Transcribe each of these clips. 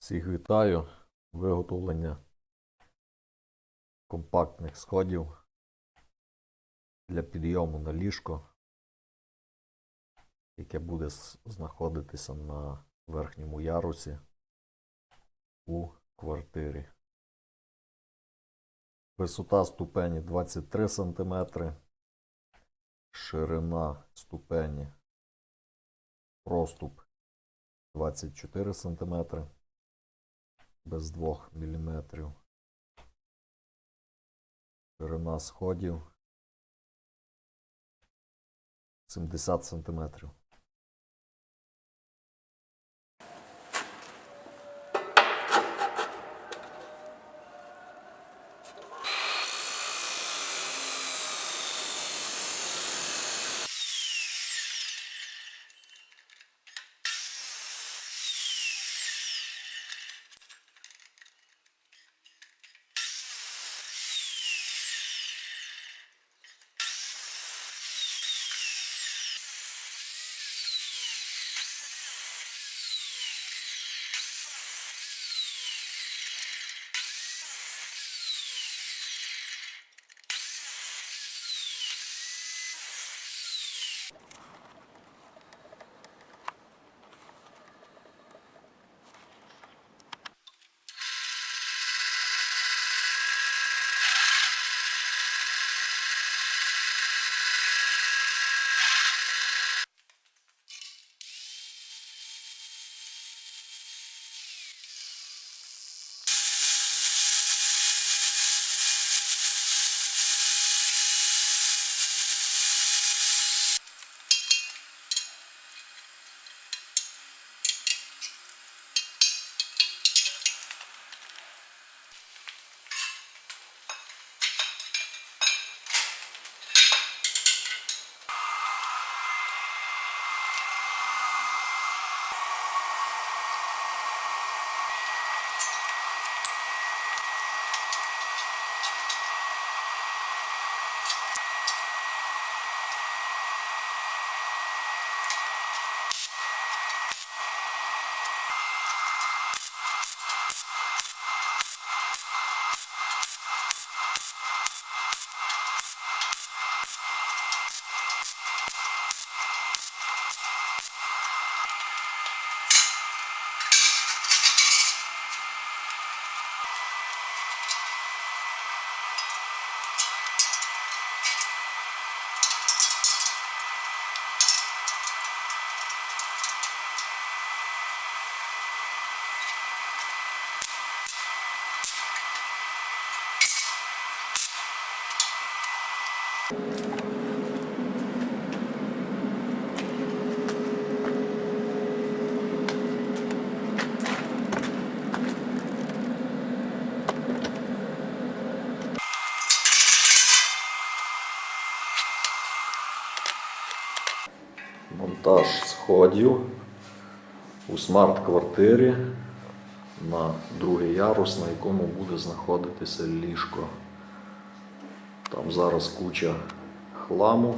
Всіх вітаю. Виготовлення компактних сходів для підйому на ліжко, яке буде знаходитися на верхньому ярусі у квартирі. Висота ступені 23 см, ширина ступені проступ 24 см без 2 мм. Ширина сходів 70 см. Монтаж сходів у смарт-квартирі на другий ярус, на якому буде знаходитися ліжко. Там зараз куча хламу.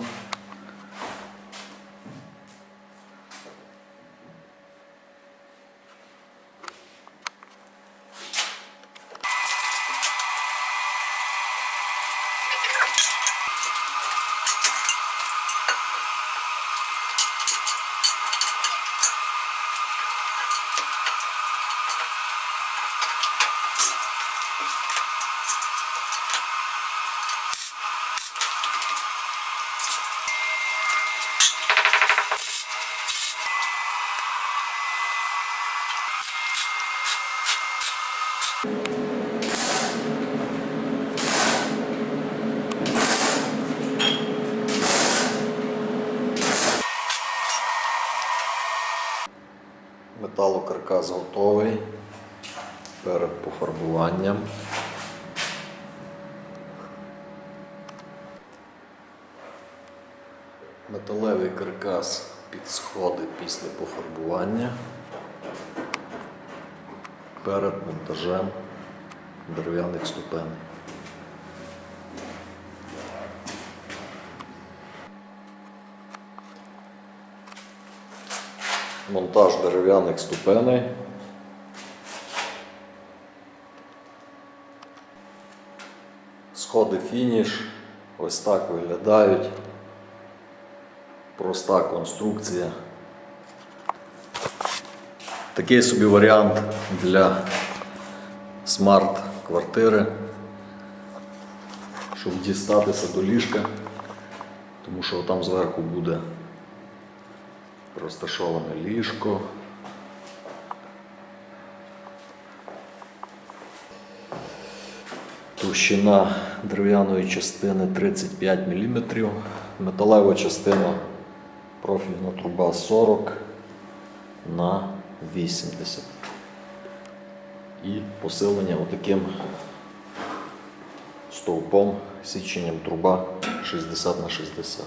Готовий перед пофарбуванням. Металевий каркас під сходи після пофарбування перед монтажем дерев'яних ступеней. монтаж дерев'яних ступеней. Сходи фініш. Ось так виглядають. Проста конструкція. Такий собі варіант для смарт-квартири, щоб дістатися до ліжка, тому що там зверху буде розташоване ліжко. Товщина дерев'яної частини 35 мм, металева частина профільна труба 40 на 80 і посилення отаким стовпом січенням труба 60 на 60.